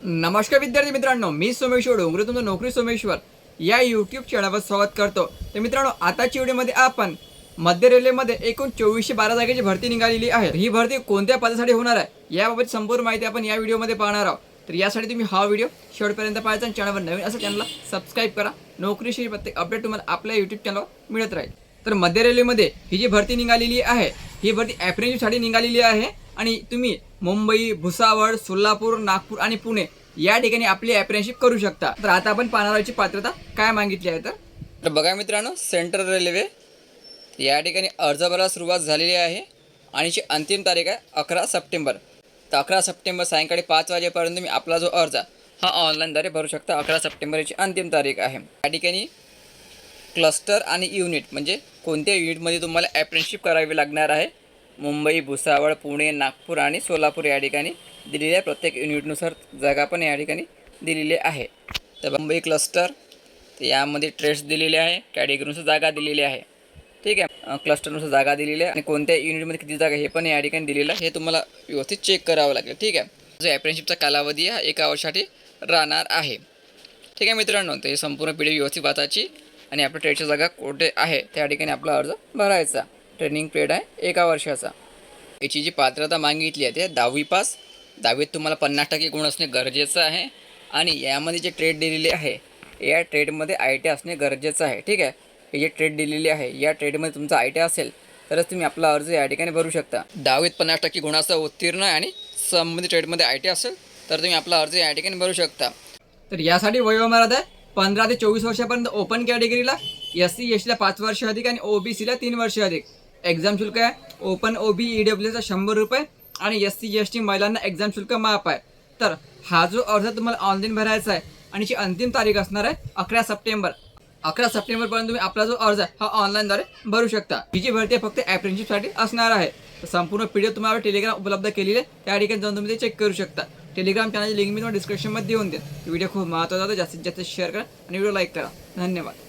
नमस्कार विद्यार्थी मित्रांनो मी सोमेश्वर डोंगरे तुमचं नोकरी सोमेश्वर. या यूट्यूब चॅनलवर स्वागत करतो. तर मित्रांनो आताच्या व्हिडिओमध्ये आपण मध्य रेल्वेमध्ये एकूण चोवीसशे बारा जागेची भरती निघालेली आहे. ही भरती कोणत्या पदासाठी होणार आहे याबाबत संपूर्ण माहिती आपण या व्हिडिओमध्ये पाहणार आहोत. तर यासाठी तुम्ही हा व्हिडिओ शेवटपर्यंत पाहायचा आणि चॅनलवर नवीन असं चॅनलला सबस्क्राईब करा. नोकरीशी प्रत्येक अपडेट तुम्हाला आपल्या यूट्यूब चॅनलवर मिळत राहील. तर मध्य रेल्वेमध्ये ही जी भरती निघालेली आहे ही भरती ॲप्रेंटिससाठी निघालेली आहे आणि तुम्ही मुंबई भुसावळ सोलापूर नागपूर आणि पुणे या ठिकाणी आपली अप्रेनशिप करू शकता. तर आता आपण पाहणाराची पात्रता काय मागितली आहे तर? तर बघा मित्रांनो सेंट्रल रेल्वे या ठिकाणी अर्ज भरायला सुरुवात झालेली आहे आणि जी अंतिम तारीख आहे अकरा सप्टेंबर. तर अकरा सप्टेंबर सायंकाळी पाच वाजेपर्यंत तुम्ही आपला जो अर्ज हा ऑनलाईनद्वारे भरू शकता. अकरा सप्टेंबर याची अंतिम तारीख आहे. या ठिकाणी क्लस्टर आणि युनिट म्हणजे कोणत्या युनिटमध्ये तुम्हाला ॲप्रेनशिप करावी लागणार आहे मुंबई भुसावळ पुणे नागपूर आणि सोलापूर या ठिकाणी दिलेल्या आहे. प्रत्येक युनिटनुसार जागा पण या ठिकाणी दिलेली आहे. तर मुंबई क्लस्टर तर यामध्ये ट्रेड्स दिलेले आहे कॅटेगरीनुसार जागा दिलेली आहे. ठीक आहे? क्लस्टरनुसार जागा दिलेली आहे. आणि कोणत्या युनिटमध्ये किती जागा हे पण या ठिकाणी दिलेलं आहे. हे तुम्हाला व्यवस्थित चेक करावं लागेल. ठीक आहे? जो ॲप्रेनशिपचा कालावधी हा एका वर्षासाठी राहणार आहे. ठीक आहे मित्रांनो? तर हे संपूर्ण पिढी व्यवस्थित वाचायची आणि आपल्या ट्रेडच्या जागा कुठे आहे त्या ठिकाणी आपला अर्ज भरायचा. ट्रेनिंग पिरियड आहे एका वर्षाचा. याची जी पात्रता मागितली आहे ते दहावी पास. दहावीत तुम्हाला पन्नास टक्के गुण असणे गरजेचं आहे आणि यामध्ये जे ट्रेड दिलेली आहे या ट्रेडमध्ये आय टी असणे गरजेचं आहे ठीक आहे? हे जे ट्रेड दिलेली आहे या ट्रेडमध्ये तुमचा आय टी असेल तरच तुम्ही आपला अर्ज या ठिकाणी भरू शकता. दहावीत पन्नास टक्के गुणाचा उत्तीर्ण आहे आणि संबंधित ट्रेडमध्ये आय टी असेल तर तुम्ही आपला अर्ज या ठिकाणी भरू शकता. तर यासाठी वयोमर्यादा आहे पंधरा ते चोवीस वर्षापर्यंत ओपन कॅटेगरीला एस सी एस टीला पाच वर्ष अधिक आणि ओ बी सीला तीन वर्ष अधिक. एक्झाम शुल्क आहे. ओपन ओ बी ई डब्ल्यूचा शंभर रुपये आणि एस सी एस टी महिलांना एक्झाम शुल्क माफ आहे. तर हा जो अर्ज तुम्हाला ऑनलाईन भरायचा आहे आणि जी अंतिम तारीख असणार आहे अकरा सप्टेंबर. अकरा सप्टेंबरपर्यंत तुम्ही आपला जो अर्ज आहे हा ऑनलाईनद्वारे भरू शकता. ही जी भरती आहे फक्त अप्रेंटिससाठी असणार आहे. तर संपूर्ण पी डी एफ तुम्हाला टेलिग्राम उपलब्ध केलेली आहे. त्या ठिकाणी जाऊन तुम्ही ते चेक करू शकता. टेलिग्राम चॅनलची लिंक मी तुम्हाला डिस्क्रिप्शनमध्ये देऊन देईन. व्हिडिओ खूप महत्त्वाचा होता. जास्तीत जास्त शेअर करा आणि व्हिडिओ लाईक करा. धन्यवाद.